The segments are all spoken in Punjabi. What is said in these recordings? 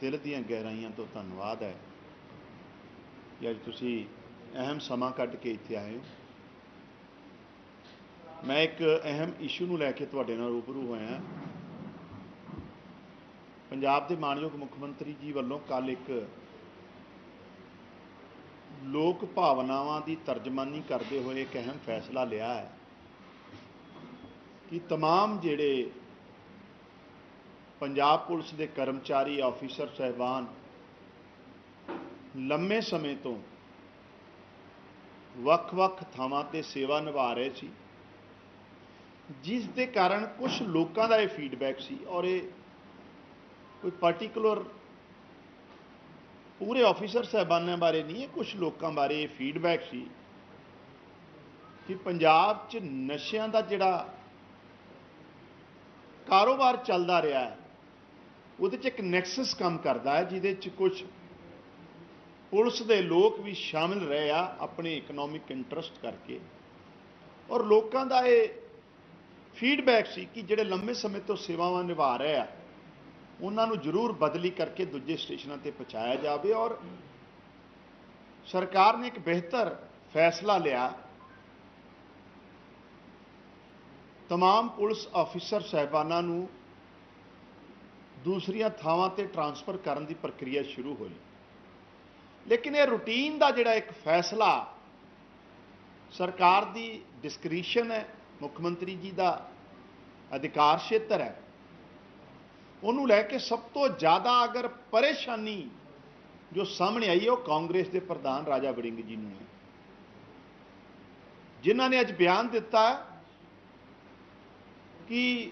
ਦਿਲ ਦੀਆਂ ਗਹਿਰਾਈਆਂ ਤੋਂ ਧੰਨਵਾਦ ਹੈ ਕਿ ਅੱਜ ਤੁਸੀਂ ਅਹਿਮ ਸਮਾਂ ਕੱਢ ਕੇ ਇੱਥੇ ਆਏ ਹੋ ਮੈਂ ਇੱਕ ਅਹਿਮ ਇਸ਼ੂ ਨੂੰ ਲੈ ਕੇ ਤੁਹਾਡੇ ਨਾਲ ਰੂਬਰੂ ਹੋਇਆ ਪੰਜਾਬ ਦੇ ਮਾਨਯੋਗ ਮੁੱਖ ਮੰਤਰੀ ਜੀ ਵੱਲੋਂ ਕੱਲ ਇੱਕ ਲੋਕ ਭਾਵਨਾਵਾਂ ਦੀ ਤਰਜਮਾਨੀ ਕਰਦੇ ਹੋਏ ਇੱਕ ਅਹਿਮ ਫੈਸਲਾ ਲਿਆ ਹੈ ਕਿ तमाम ਜਿਹੜੇ ਪੰਜਾਬ ਪੁਲਿਸ ਦੇ ਕਰਮਚਾਰੀ ਆਫੀਸਰ ਸਹਿਬਾਨ ਲੰਮੇ ਸਮੇਂ ਤੋਂ ਵੱਖ-ਵੱਖ ਥਾਵਾਂ ਤੇ ਸੇਵਾ ਨਿਭਾ ਰਹੇ ਸੀ, ਜਿਸ ਦੇ ਕਾਰਨ ਕੁਝ ਲੋਕਾਂ ਦਾ ਇਹ ਫੀਡਬੈਕ ਸੀ ਔਰ ਇਹ ਕੋਈ ਪਾਰਟਿਕੂਲਰ ਪੂਰੇ ਆਫੀਸਰ ਸਹਿਬਾਨਾਂ ਬਾਰੇ ਨਹੀਂ ਹੈ ਕੁਝ ਲੋਕਾਂ ਬਾਰੇ ਇਹ ਫੀਡਬੈਕ ਸੀ ਕਿ ਪੰਜਾਬ 'ਚ ਨਸ਼ਿਆਂ ਦਾ ਜਿਹੜਾ ਕਾਰੋਬਾਰ ਚੱਲਦਾ ਰਿਹਾ ਹੈ ਉਹਦੇ 'ਚ ਇੱਕ ਨੈਕਸਸ ਕੰਮ ਕਰਦਾ ਹੈ ਜਿਹਦੇ 'ਚ ਕੁਝ ਪੁਲਿਸ ਦੇ ਲੋਕ ਵੀ ਸ਼ਾਮਿਲ ਰਹੇ ਆ ਆਪਣੇ ਇਕਨੋਮਿਕ ਇੰਟਰਸਟ ਕਰਕੇ ਔਰ ਲੋਕਾਂ ਦਾ ਇਹ ਫੀਡਬੈਕ ਸੀ ਕਿ ਜਿਹੜੇ ਲੰਮੇ ਸਮੇਂ ਤੋਂ ਸੇਵਾਵਾਂ ਨਿਭਾ ਰਹੇ ਆ ਉਹਨਾਂ ਨੂੰ ਜ਼ਰੂਰ ਬਦਲੀ ਕਰਕੇ ਦੂਜੇ ਸਟੇਸ਼ਨਾਂ ਤੇ ਪਹੁੰਚਾਇਆ ਜਾਵੇ ਔਰ ਸਰਕਾਰ ਨੇ ਇੱਕ ਬਿਹਤਰ ਫੈਸਲਾ ਲਿਆ तमाम ਪੁਲਿਸ ਅਫੀਸਰ ਸਹਿਬਾਨਾਂ ਨੂੰ ਦੂਸਰੀਆਂ ਥਾਵਾਂ ਤੇ ਟਰਾਂਸਫਰ ਕਰਨ ਦੀ ਪ੍ਰਕਿਰਿਆ ਸ਼ੁਰੂ ਹੋਈ। ਲੇਕਿਨ ਇਹ ਰੂਟੀਨ ਦਾ ਜਿਹੜਾ ਇੱਕ ਫੈਸਲਾ ਸਰਕਾਰ ਦੀ ਡਿਸਕ੍ਰਿਸ਼ਨ ਹੈ, ਮੁੱਖ ਮੰਤਰੀ ਜੀ ਦਾ ਅਧਿਕਾਰ ਖੇਤਰ ਹੈ, ਉਹਨੂੰ ਲੈ ਕੇ ਸਭ ਤੋਂ ਜ਼ਿਆਦਾ ਅਗਰ ਪਰੇਸ਼ਾਨੀ ਜੋ ਸਾਹਮਣੇ ਆਈ ਹੈ, ਉਹ ਕਾਂਗਰਸ ਦੇ ਪ੍ਰਧਾਨ ਰਾਜਾ ਵੜਿੰਗ ਜੀ ਨੂੰ ਹੈ। ਜਿਨ੍ਹਾਂ ਨੇ ਅੱਜ ਬਿਆਨ ਦਿੱਤਾ ਕਿ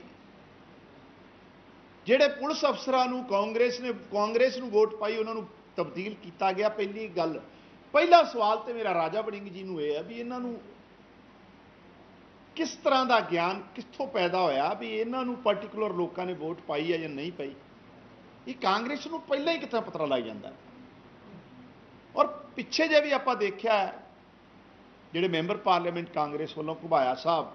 ਜਿਹੜੇ ਪੁਲਿਸ ਅਫਸਰਾਂ ਨੂੰ ਕਾਂਗਰਸ ਨੇ, ਕਾਂਗਰਸ ਨੂੰ ਵੋਟ ਪਾਈ, ਉਹਨਾਂ ਨੂੰ ਤਬਦੀਲ ਕੀਤਾ ਗਿਆ ਪਹਿਲੀ ਗੱਲ। ਪਹਿਲਾ ਸਵਾਲ ਤੇ ਮੇਰਾ ਰਾਜਾ ਵੜਿੰਗ ਜੀ ਨੂੰ ਇਹ ਹੈ ਵੀ ਇਹਨਾਂ ਨੂੰ ਕਿਸ ਤਰ੍ਹਾਂ ਦਾ ਗਿਆਨ ਕਿੱਥੋਂ ਪੈਦਾ ਹੋਇਆ ਵੀ ਇਹਨਾਂ ਨੂੰ ਪਾਰਟਿਕੂਲਰ ਲੋਕਾਂ ਨੇ ਵੋਟ ਪਾਈ ਹੈ ਜਾਂ ਨਹੀਂ ਪਾਈ? ਇਹ ਕਾਂਗਰਸ ਨੂੰ ਪਹਿਲਾਂ ਹੀ ਕਿੱਥੇ ਪਤਰਾ ਲੱਗ ਜਾਂਦਾ? ਔਰ ਪਿੱਛੇ ਜੇ ਵੀ ਆਪਾਂ ਦੇਖਿਆ, ਜਿਹੜੇ ਮੈਂਬਰ ਪਾਰਲੀਮੈਂਟ ਕਾਂਗਰਸ ਵੱਲੋਂ ਘੁਬਾਇਆ ਸਾਹਿਬ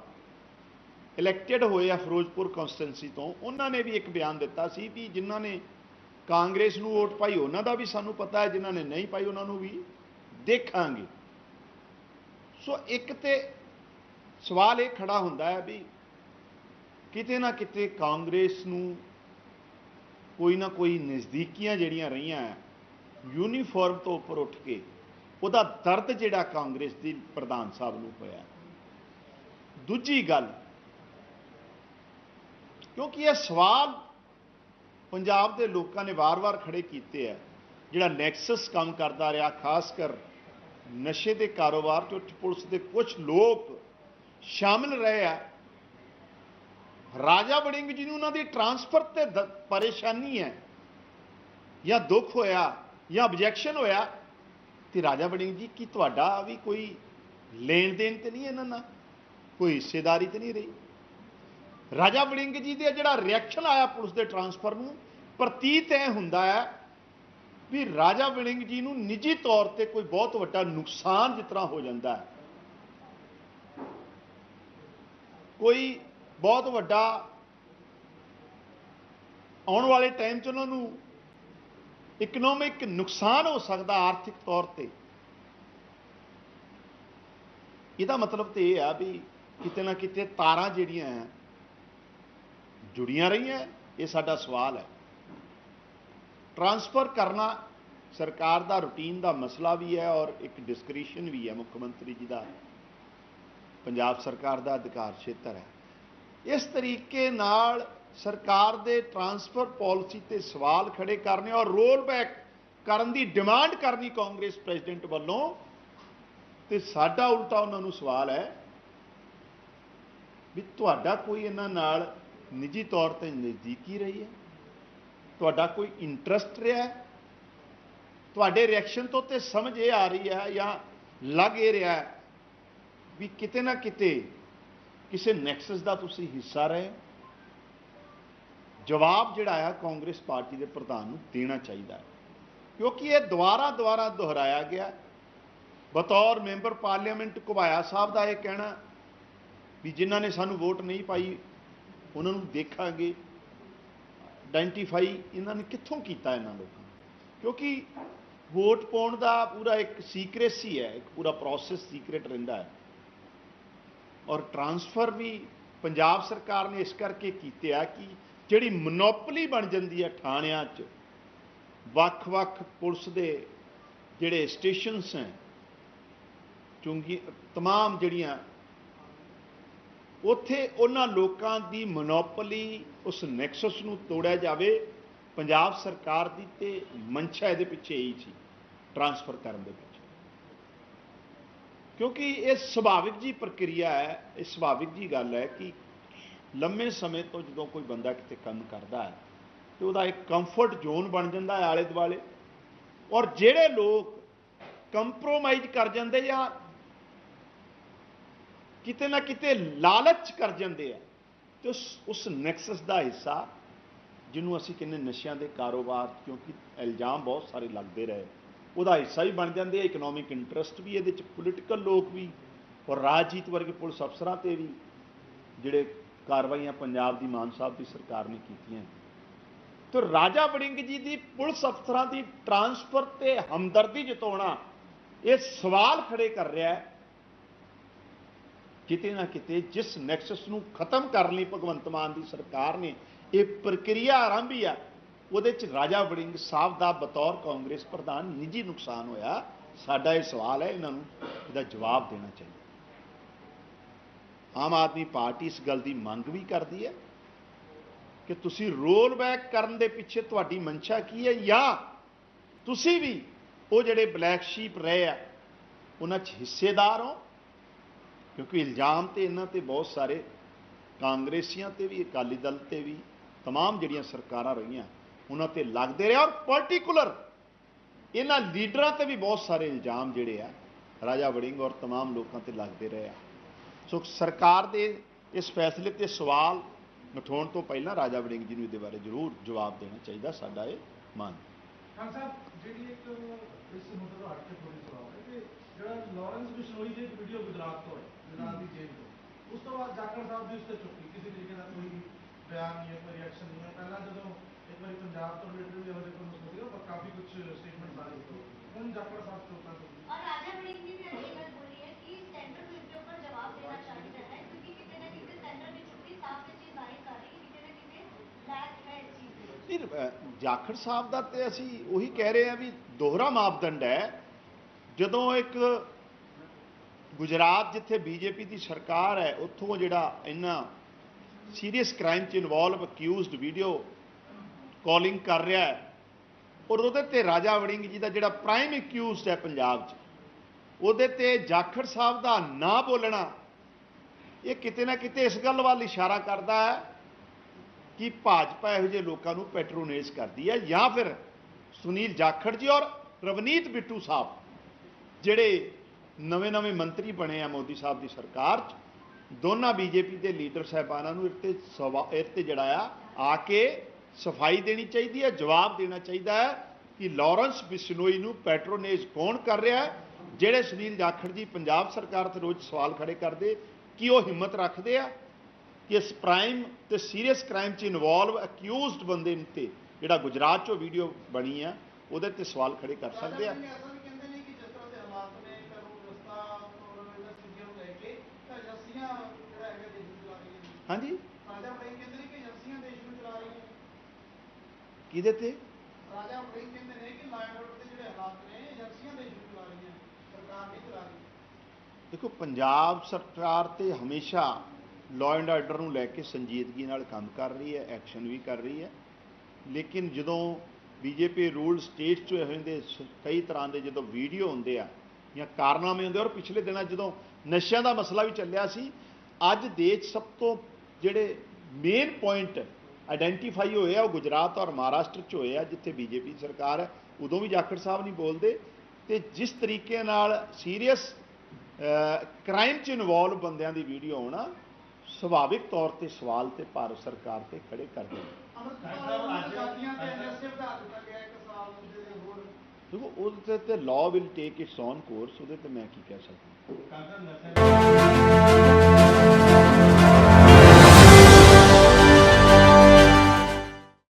ਇਲੈਕਟਿਡ ਹੋਏ ਆ ਫਿਰੋਜ਼ਪੁਰ ਕਨਸਟੀਟੈਂਸੀ ਤੋਂ ਉਹਨਾਂ ਨੇ ਵੀ ਇੱਕ ਬਿਆਨ ਦਿੱਤਾ ਸੀ ਵੀ ਜਿਨ੍ਹਾਂ ਨੇ ਕਾਂਗਰਸ ਨੂੰ ਵੋਟ ਪਾਈ ਉਹਨਾਂ ਦਾ ਵੀ ਸਾਨੂੰ ਪਤਾ ਹੈ ਜਿਨ੍ਹਾਂ ਨੇ ਨਹੀਂ ਪਾਈ ਉਹਨਾਂ ਨੂੰ ਵੀ ਦੇਖਾਂਗੇ। ਸੋ ਇੱਕ ਤੇ ਸਵਾਲ ਇਹ ਖੜਾ ਹੁੰਦਾ ਹੈ ਵੀ ਕਿਤੇ ਨਾ ਕਿਤੇ ਕਾਂਗਰਸ ਨੂੰ ਕੋਈ ਨਾ ਕੋਈ ਨਜ਼ਦੀਕੀਆਂ ਜਿਹੜੀਆਂ ਰਹੀਆਂ ਹੈ, ਯੂਨੀਫਾਰਮ ਤੋਂ ਉੱਪਰ ਉੱਠ ਕੇ ਉਹਦਾ ਦਰਦ ਜਿਹੜਾ ਕਾਂਗਰਸ ਦੀ ਪ੍ਰਧਾਨ ਸਾਹਿਬ ਨੂੰ ਹੋਇਆ। ਦੂਜੀ ਗੱਲ ਕਿਉਂਕਿ ਇਹ ਸਵਾਲ ਪੰਜਾਬ ਦੇ ਲੋਕਾਂ ਨੇ ਵਾਰ-ਵਾਰ ਖੜੇ ਕੀਤੇ ਆ। ਜਿਹੜਾ ਨੈਕਸਸ ਕੰਮ ਕਰਦਾ ਰਿਹਾ, ਖਾਸ ਕਰ ਨਸ਼ੇ ਦੇ ਕਾਰੋਬਾਰ ਚ ਉੱਚ ਪੁਲਿਸ ਦੇ ਕੁਝ ਲੋਕ ਸ਼ਾਮਿਲ ਰਹੇ ਆ। ਰਾਜਾ ਵੜਿੰਗ ਜੀ ਨੂੰ ਉਹਨਾਂ ਦੀ ਟਰਾਂਸਫਰ ਤੇ ਦ- ਪਰੇਸ਼ਾਨੀ ਹੈ ਜਾਂ ਦੁੱਖ ਹੋਇਆ ਜਾਂ ਆਬਜੈਕਸ਼ਨ ਹੋਇਆ, ਤੇ ਰਾਜਾ ਵੜਿੰਗ ਜੀ, ਕੀ ਤੁਹਾਡਾ ਵੀ ਕੋਈ ਲੈਣ ਦੇਣ ਤੇ ਨਹੀਂ ਇਹਨਾਂ ਨਾਲ? ਕੋਈ ਹਿੱਸੇਦਾਰੀ ਤੇ ਨਹੀਂ ਰਹੀ? ਰਾਜਾ ਵੜਿੰਗ ਜੀ ਦੇ ਜਿਹੜਾ ਰਿਐਕਸ਼ਨ ਆਇਆ ਪੁਲਿਸ ਦੇ ਟਰਾਂਸਫਰ ਨੂੰ, ਪ੍ਰਤੀਤ ਇਹ ਹੁੰਦਾ ਹੈ ਵੀ ਰਾਜਾ ਵੜਿੰਗ ਜੀ ਨੂੰ ਨਿੱਜੀ ਤੌਰ ਤੇ ਕੋਈ ਬਹੁਤ ਵੱਡਾ ਨੁਕਸਾਨ ਜਿਸ ਤਰ੍ਹਾਂ ਹੋ ਜਾਂਦਾ ਹੈ। ਕੋਈ ਬਹੁਤ ਵੱਡਾ ਆਉਣ ਵਾਲੇ ਟਾਈਮ 'ਚ ਉਹਨਾਂ ਨੂੰ ਇਕਨੋਮਿਕ ਨੁਕਸਾਨ ਹੋ ਸਕਦਾ ਆਰਥਿਕ ਤੌਰ ਤੇ। ਇਹਦਾ ਮਤਲਬ ਤੇ ਇਹ ਆ ਵੀ ਕਿਤੇ ਨਾ ਕਿਤੇ ਤਾਰਾਂ ਜਿਹੜੀਆਂ ਹੈ ਜੁੜੀਆਂ ਰਹੀਆਂ, ਇਹ ਸਾਡਾ ਸਵਾਲ ਹੈ। ਟਰਾਂਸਫਰ ਕਰਨਾ ਸਰਕਾਰ ਦਾ ਰੂਟੀਨ ਦਾ ਮਸਲਾ ਵੀ ਹੈ ਔਰ ਇੱਕ ਡਿਸਕ੍ਰਿਸ਼ਨ ਵੀ ਹੈ, ਮੁੱਖ ਮੰਤਰੀ ਜੀ ਦਾ। ਪੰਜਾਬ ਸਰਕਾਰ ਦਾ ਅਧਿਕਾਰ ਖੇਤਰ ਹੈ। ਇਸ ਤਰੀਕੇ ਨਾਲ ਸਰਕਾਰ ਦੇ ਟਰਾਂਸਫਰ ਪਾਲਿਸੀ ਤੇ ਸਵਾਲ ਖੜੇ ਕਰਨੇ ਔਰ ਰੋਲ ਬੈਕ ਕਰਨ ਦੀ ਡਿਮਾਂਡ ਕਰਨੀ ਕਾਂਗਰਸ ਪ੍ਰੈਜ਼ੀਡੈਂਟ ਵੱਲੋਂ, ਤੇ ਸਾਡਾ ਉਲਟਾ ਉਹਨਾਂ ਨੂੰ ਸਵਾਲ ਹੈ ਵੀ ਤੁਹਾਡਾ ਕੋਈ ਇਹਨਾਂ ਨਾਲ ਨਿੱਜੀ ਤੌਰ ਤੇ ਨਜ਼ਦੀਕੀ ਰਹੀ ਹੈ। ਤੁਹਾਡਾ ਕੋਈ ਇੰਟਰਸਟ ਰਿਹਾ ਹੈ? ਤੁਹਾਡੇ ਰਿਐਕਸ਼ਨ ਤੋਂ ਤੇ ਸਮਝ ਇਹ ਆ ਰਹੀ ਹੈ ਜਾਂ ਲੱਗ ਇਹ ਰਿਹਾ ਹੈ ਵੀ ਕਿਤੇ ਨਾ ਕਿਤੇ ਕਿਸੇ ਨੈਕਸਸ ਦਾ ਤੁਸੀਂ ਹਿੱਸਾ ਰਹੇ ਹੋ। ਜਵਾਬ ਜਿਹੜਾ ਆ ਕਾਂਗਰਸ ਪਾਰਟੀ ਦੇ ਪ੍ਰਧਾਨ ਨੂੰ ਦੇਣਾ ਚਾਹੀਦਾ ਹੈ। ਕਿਉਂਕਿ ਇਹ ਦੁਬਾਰਾ ਦੁਬਾਰਾ ਦੁਹਰਾਇਆ ਗਿਆ ਬਤੌਰ ਮੈਂਬਰ ਪਾਰਲੀਮੈਂਟ ਘੁਬਾਇਆ ਸਾਹਿਬ ਦਾ ਇਹ ਕਹਿਣਾ ਵੀ ਜਿਨ੍ਹਾਂ ਨੇ ਸਾਨੂੰ ਵੋਟ ਨਹੀਂ ਪਾਈ ਉਹਨਾਂ ਨੂੰ ਦੇਖਾਂਗੇ ਆਇਡੈਂਟੀਫਾਈ ਇਹਨਾਂ ਨੇ ਕਿੱਥੋਂ ਕੀਤਾ ਇਹਨਾਂ ਲੋਕਾਂ ਨੇ? ਕਿਉਂਕਿ ਵੋਟ ਪਾਉਣ ਦਾ ਪੂਰਾ ਇੱਕ ਸੀਕ੍ਰੇਸੀ ਹੈ ਇੱਕ ਪੂਰਾ ਪ੍ਰੋਸੈਸ ਸੀਕ੍ਰੇਟ ਰਹਿੰਦਾ ਹੈ ਔਰ ਟਰਾਂਸਫਰ ਵੀ ਪੰਜਾਬ ਸਰਕਾਰ ਨੇ ਇਸ ਕਰਕੇ ਕੀਤੇ ਆ ਕਿ ਜਿਹੜੀ ਮੋਨੋਪੋਲੀ ਬਣ ਜਾਂਦੀ ਹੈ ਥਾਣਿਆਂ 'ਚ ਵੱਖ-ਵੱਖ ਪੁਲਿਸ ਦੇ ਜਿਹੜੇ ਸਟੇਸ਼ਨਸ ਹੈ ਚੁੰਗੀ तमाम ਜਿਹੜੀਆਂ ਉੱਥੇ ਉਹਨਾਂ ਲੋਕਾਂ ਦੀ ਮੋਨੋਪੋਲੀ ਉਸ ਨੈਕਸਸ ਨੂੰ ਤੋੜਿਆ ਜਾਵੇ। ਪੰਜਾਬ ਸਰਕਾਰ ਦੀ ਤੇ ਮਨਸ਼ਾ ਇਹਦੇ ਪਿੱਛੇ ਹੀ ਸੀ, ਟਰਾਂਸਫਰ ਕਰਨ ਦੇ ਪਿੱਛੇ। ਕਿਉਂਕਿ ਇਹ ਸੁਭਾਵਿਕ ਜੀ ਪ੍ਰਕਿਰਿਆ ਹੈ, ਇਹ ਸੁਭਾਵਿਕ ਜੀ ਗੱਲ ਹੈ ਕਿ ਲੰਮੇ ਸਮੇਂ ਤੋਂ ਜਦੋਂ ਕੋਈ ਬੰਦਾ ਕਿਤੇ ਕੰਮ ਕਰਦਾ ਹੈ, ਤੇ ਉਹਦਾ ਇੱਕ ਕੰਫਰਟ ਜ਼ੋਨ ਬਣ ਜਾਂਦਾ ਹੈ ਆਲੇ ਦੁਆਲੇ ਔਰ ਜਿਹੜੇ ਲੋਕ ਕੰਪਰੋਮਾਈਜ਼ ਕਰ ਜਾਂਦੇ ਜਾਂ ਕਿਤੇ ਨਾ ਕਿਤੇ ਲਾਲਚ ਕਰ ਜਾਂਦੇ ਆ। ਤੇ ਉਸ ਉਸ ਨੈਕਸਸ ਦਾ ਹਿੱਸਾ ਜਿਹਨੂੰ ਅਸੀਂ ਕਹਿੰਦੇ ਨਸ਼ਿਆਂ ਦੇ ਕਾਰੋਬਾਰ, ਕਿਉਂਕਿ ਇਲਜ਼ਾਮ ਬਹੁਤ ਸਾਰੇ ਲੱਗਦੇ ਰਹੇ। ਉਹਦਾ ਹਿੱਸਾ ਹੀ ਬਣ ਜਾਂਦੇ ਆ ਇਕਨੋਮਿਕ ਇੰਟਰਸਟ ਵੀ ਇਹਦੇ ਚ ਪੋਲੀਟੀਕਲ ਲੋਕ ਵੀ, ਔਰ ਰਾਜਨੀਤ ਵਰਗੇ ਪੁਲਿਸ ਅਫਸਰਾਂ ਤੇ ਵੀ, ਜਿਹੜੇ ਕਾਰਵਾਈਆਂ ਪੰਜਾਬ ਦੀ ਮਾਨ ਸਾਹਿਬ ਦੀ ਸਰਕਾਰ ਨੇ ਕੀਤੀਆਂ। ਤੇ ਰਾਜਾ ਵੜਿੰਗ ਜੀ ਦੀ ਪੁਲਿਸ ਅਫਸਰਾਂ ਦੀ ਟਰਾਂਸਫਰ ਤੇ ਹਮਦਰਦੀ ਜਤਾਉਣਾ, ਇਹ ਸਵਾਲ ਖੜੇ ਕਰ ਰਿਹਾ ਹੈ। ਕਿਤੇ ਨਾ ਕਿਤੇ ਜਿਸ ਨੈਕਸਸ ਨੂੰ ਖਤਮ ਕਰਨ ਲਈ ਭਗਵੰਤ ਮਾਨ ਦੀ ਸਰਕਾਰ ਨੇ ਇਹ ਪ੍ਰਕਿਰਿਆ ਆਰੰਭੀ ਆ, ਉਹਦੇ ਚ ਰਾਜਾ ਵੜਿੰਗ ਸਾਹਿਬ ਦਾ ਬਤੌਰ ਕਾਂਗਰਸ ਪ੍ਰਧਾਨ ਨਿੱਜੀ ਨੁਕਸਾਨ ਹੋਇਆ। ਸਾਡਾ ਇਹ ਸਵਾਲ ਹੈ ਇਹਨਾਂ ਨੂੰ, ਇਹਦਾ ਜਵਾਬ ਦੇਣਾ ਚਾਹੀਦਾ। ਆਮ ਆਦਮੀ ਪਾਰਟੀ ਇਸ ਗੱਲ ਦੀ ਮੰਗ ਵੀ ਕਰਦੀ ਹੈ ਕਿ ਤੁਸੀਂ ਰੋਲ ਬੈਕ ਕਰਨ ਦੇ ਪਿੱਛੇ ਤੁਹਾਡੀ ਮਨਸ਼ਾ ਕੀ ਹੈ ਜਾਂ ਤੁਸੀਂ ਵੀ ਉਹ ਜਿਹੜੇ ਬਲੈਕ ਸ਼ੀਪ ਰਹੇ ਆ, ਉਹਨਾਂ 'ਚ ਹਿੱਸੇਦਾਰ ਹੋ ਕਿਉਂਕਿ ਇਲਜ਼ਾਮ ਤੇ ਇਹਨਾਂ ਤੇ ਬਹੁਤ ਸਾਰੇ ਕਾਂਗਰਸੀਆਂ ਤੇ ਵੀ ਅਕਾਲੀ ਦਲ ਤੇ ਵੀ तमाम ਜਿਹੜੀਆਂ ਸਰਕਾਰਾਂ ਰਹੀਆਂ ਉਹਨਾਂ ਤੇ ਲੱਗਦੇ ਰਹੇ ਔਰ ਪਾਰਟਿਕੂਲਰ ਇਹਨਾਂ ਲੀਡਰਾਂ ਤੇ ਵੀ ਬਹੁਤ ਸਾਰੇ ਇਲਜ਼ਾਮ ਜਿਹੜੇ ਆ ਰਾਜਾ ਵੜਿੰਗ ਔਰ तमाम ਲੋਕਾਂ ਤੇ ਲੱਗਦੇ ਰਹੇ ਆ ਸੋ ਸਰਕਾਰ ਦੇ ਇਸ ਫੈਸਲੇ ਤੇ ਸਵਾਲ ਉਠਾਉਣ ਤੋਂ ਪਹਿਲਾਂ ਰਾਜਾ ਵੜਿੰਗ ਜੀ ਨੂੰ ਇਹਦੇ ਬਾਰੇ ਜ਼ਰੂਰ ਜਵਾਬ ਦੇਣਾ ਚਾਹੀਦਾ ਸਾਡਾ ਇਹ ਮੰਨ ਖਾਨ ਸਾਹਿਬ ਜਿਹੜੀ ਇੱਕ ਇਸ ਮੁੱਦੇ ਤੋਂ ਹਟ ਕੇ ਥੋੜੀ ਸਵਾਲ ਹੈ ਕਿ ਜਿਹੜਾ ਲਾਰੈਂਸ ਬਿਸ਼ਨੋਈ ਦੀ ਵੀਡੀਓ ਗੁਜਰਾਤ ਤੋਂ ਹੈ ਗੁਜਰਾਤ ਦੀ ਜੇਲ੍ਹ ਤੋਂ। ਉਸ ਤੋਂ ਬਾਅਦ ਜਾਖੜ ਸਾਹਿਬ ਦੀ ਉਸ ਤੇ ਚੁੱਪੀ ਤਰੀਕੇ ਦਾ ਕੋਈ ਬਿਆਨ ਨਹੀਂ ਕੋਈ ਰਿਐਕਸ਼ਨ ਨਹੀਂ ਹੈ। ਪਹਿਲਾਂ ਜਦੋਂ ਇੱਕ ਵਾਰੀ ਪੰਜਾਬ ਤੋਂ ਰਿਲੇਟਡ ਜਿਹੜਾ ਦੇਖਣ ਨੂੰ ਮਿਲਿਆ ਪਰ ਕਾਫੀ ਕੁਝ ਸਟੇਟਮੈਂਟ ਸਾਰੇ ਤੋਂ ਹੁਣ ਜਾਖੜ ਸਾਹਿਬ ਤੋਂ ਤਾਂ ਰਾਜਾ ਬੜਿੰਗ ਜੀ ਨੇ ਇਹ ਗੱਲ ਬੋਲੀ ਹੈ ਕਿ ਸੈਂਟਰ ਨੂੰ ਉੱਪਰ ਜਵਾਬ ਦੇਣਾ ਚਾਹੀਦਾ ਹੈ ਕਿਉਂਕਿ ਕਿਤੇ ਨਾ ਕਿਤੇ ਸੈਂਟਰ ਦੀ ਚੁੱਪੀ ਸਾਫ਼ ਤੇ ਚੀਜ਼ ਬਾਹਰ ਕਰ ਰਹੀ ਹੈ ਕਿਤੇ ਨਾ ਕਿਤੇ ਲੈਕ ਹੈ ਇਸ ਚੀਜ਼ ਦੀ। ਜਾਖੜ ਸਾਹਿਬ ਦਾ ਤੇ ਅਸੀਂ ਉਹੀ ਕਹਿ ਰਹੇ ਹਾਂ ਵੀ ਦੋਹਰਾ ਮਾਪਦੰਡ ਹੈ ਜਦੋਂ ਇੱਕ ਗੁਜਰਾਤ ਜਿੱਥੇ ਬੀਜੇਪੀ ਦੀ ਸਰਕਾਰ ਹੈ, ਉੱਥੋਂ ਜਿਹੜਾ ਇੰਨਾ ਸੀਰੀਅਸ ਕ੍ਰਾਈਮ 'ਚ ਇਨਵੋਲਵ ਅਕਿਊਜ਼ਡ ਵੀਡੀਓ ਕਾਲਿੰਗ ਕਰ ਰਿਹਾ ਹੈ, ਔਰ ਉਹਦੇ ਤੇ ਰਾਜਾ ਵੜਿੰਗ ਜੀ ਦਾ ਜਿਹੜਾ ਪ੍ਰਾਈਮ ਅਕਿਊਜ਼ਡ ਹੈ ਪੰਜਾਬ 'ਚ, ਉਹਦੇ ਤੇ ਜਾਖੜ ਸਾਹਿਬ ਦਾ ਨਾਂ ਬੋਲਣਾ, ਇਹ ਕਿਤੇ ਨਾ ਕਿਤੇ ਇਸ ਗੱਲ ਵੱਲ ਇਸ਼ਾਰਾ ਕਰਦਾ ਹੈ ਕਿ ਭਾਜਪਾ ਇਹੋ ਜਿਹੇ ਲੋਕਾਂ ਨੂੰ ਪੈਟਰੋਨੇਜ ਕਰਦੀ ਹੈ, ਜਾਂ ਫਿਰ ਸੁਨੀਲ ਜਾਖੜ ਜੀ ਔਰ ਰਵਨੀਤ ਬਿੱਟੂ ਸਾਹਿਬ। ਜਿਹੜੇ ਨਵੇਂ-ਨਵੇਂ ਮੰਤਰੀ ਬਣੇ ਆ ਮੋਦੀ ਸਾਹਿਬ ਦੀ ਸਰਕਾਰ 'ਚ, ਦੋਨਾਂ ਬੀਜੇਪੀ ਦੇ ਲੀਡਰ ਸਾਹਿਬਾਨਾਂ ਨੂੰ ਇੱਥੇ ਸਵਾ, ਇੱਥੇ ਜਿਹੜਾ ਆ ਆ ਕੇ ਸਫ਼ਾਈ ਦੇਣੀ ਚਾਹੀਦੀ ਹੈ, ਜਵਾਬ ਦੇਣਾ ਚਾਹੀਦਾ ਹੈ ਕਿ ਲਾਰੈਂਸ ਬਿਸ਼ਨੋਈ ਨੂੰ ਪੈਟਰੋਨੇਜ ਕੌਣ ਕਰ ਰਿਹਾ ਹੈ, ਜਿਹੜੇ ਸੁਨੀਲ ਜਾਖੜ ਜੀ ਪੰਜਾਬ ਸਰਕਾਰ ਤੇ ਰੋਜ਼ ਸਵਾਲ ਖੜੇ ਕਰਦੇ, ਕਿ ਉਹ ਹਿੰਮਤ ਰੱਖਦੇ ਆ ਕਿ ਇਸ ਪ੍ਰਾਈਮ ਤੇ ਸੀਰੀਅਸ ਕ੍ਰਾਈਮ 'ਚ ਇਨਵੋਲਵ, ਅਕਿਊਜ਼ਡ ਬੰਦੇ ਨੂੰ ਤੇ ਜਿਹੜਾ ਗੁਜਰਾਤ 'ਚੋਂ ਵੀਡੀਓ ਬਣੀ ਆ, ਉਹਦੇ ਤੇ ਸਵਾਲ ਖੜੇ ਕਰ ਸਕਦੇ ਆ ਰਾਜਾ ਵੜਿੰਗ ਐਸਾ ਵੀ ਕਹਿੰਦੇ ਨੇ ਕਿ ਜਿਸ ਤਰ੍ਹਾਂ ਦੇ ਹਾਲਾਤ ਨੇ ਕਾਨੂੰਨ ਵਿਵਸਥਾ ਔਰ ਇਹਨਾਂ ਚੀਜ਼ਾਂ ਨੂੰ ਲੈ ਕੇ ਤਾਂ ਏਜੰਸੀਆਂ ਜਿਹੜਾ ਹੈਗਾ ਦੇਸ਼ ਨੂੰ ਚਲਾ ਰਹੀਆਂ ਨੇ ਹਾਂਜੀ? ਰਾਜਾ ਵੜਿੰਗ ਕਹਿੰਦੇ ਨੇ ਕਿ ਏਜੰਸੀਆਂ ਦੇਸ਼ ਨੂੰ ਚਲਾ ਰਹੀਆਂ ਨੇ। ਕਿਹਦੇ ਤੇ? ਰਾਜਾ ਵੜਿੰਗ ਕਹਿੰਦੇ ਨੇ ਕਿ ਲਾਇਨ ਆਰਡਰ ਦੇ ਜਿਹੜੇ ਹਾਲਾਤ ਨੇ ਏਜੰਸੀਆਂ ਦੇਸ਼ ਨੂੰ ਚਲਾ ਰਹੀਆਂ ਸਰਕਾਰ ਨਹੀਂ ਚਲਾ ਰਹੀ। ਦੇਖੋ ਪੰਜਾਬ ਸਰਕਾਰ ਤੇ ਹਮੇਸ਼ਾ ਲਾਅ ਐਂਡ ਆਰਡਰ ਨੂੰ ਲੈ ਕੇ ਸੰਜੀਦਗੀ ਨਾਲ ਕੰਮ ਕਰ ਰਹੀ ਹੈ ਐਕਸ਼ਨ ਵੀ ਕਰ ਰਹੀ ਹੈ। ਲੇਕਿਨ ਜਦੋਂ ਬੀਜੇਪੀ ਰੂਲ ਸਟੇਟ 'ਚ ਹੋਏ ਹੁੰਦੇ ਕਈ ਤਰ੍ਹਾਂ ਦੇ ਜਦੋਂ ਵੀਡੀਓ ਹੁੰਦੇ ਆ ਜਾਂ ਕਾਰਨਾਮੇ ਹੁੰਦੇ ਔਰ ਪਿਛਲੇ ਦਿਨਾਂ ਜਦੋਂ ਨਸ਼ਿਆਂ ਦਾ ਮਸਲਾ ਵੀ ਚੱਲਿਆ ਸੀ ਅੱਜ ਦੇਸ਼ ਸਭ ਤੋਂ ਜਿਹੜੇ ਮੇਨ ਪੁਆਇੰਟ ਆਇਡੈਂਟੀਫਾਈ ਹੋਏ ਆ ਉਹ ਗੁਜਰਾਤ ਔਰ ਮਹਾਰਾਸ਼ਟਰ 'ਚ ਹੋਏ ਆ ਜਿੱਥੇ ਬੀਜੇਪੀ ਸਰਕਾਰ ਹੈ ਉਦੋਂ ਵੀ ਜਾਖੜ ਸਾਹਿਬ ਨਹੀਂ ਬੋਲਦੇ। ਤੇ ਜਿਸ ਤਰੀਕੇ ਨਾਲ ਸੀਰੀਅਸ ਕ੍ਰਾਈਮ 'ਚ ਇਨਵੋਲਵ ਬੰਦਿਆਂ ਦੀ ਵੀਡੀਓ ਆਉਣਾ ਸੁਭਾਵਿਕ ਤੌਰ ਤੇ ਸਵਾਲ ਤੇ ਭਾਰਤ ਸਰਕਾਰ ਤੇ ਖੜੇ ਕਰਦੇ ਨੇ। ਅੰਮ੍ਰਿਤਪਾਲ ਨੂੰ ਜਾਤੀਆਂ ਤੇ ਐਨਐਸਏ ਵਧਾ ਦਿੱਤਾ ਗਿਆ ਇੱਕ ਸਾਲ ਦੇ ਹੋਰ ਦੇਖੋ ਉਹਦੇ ਤੇ law will take its own course ਉਹਦੇ ਤੇ ਮੈਂ ਕੀ ਕਹਿ ਸਕਦਾ।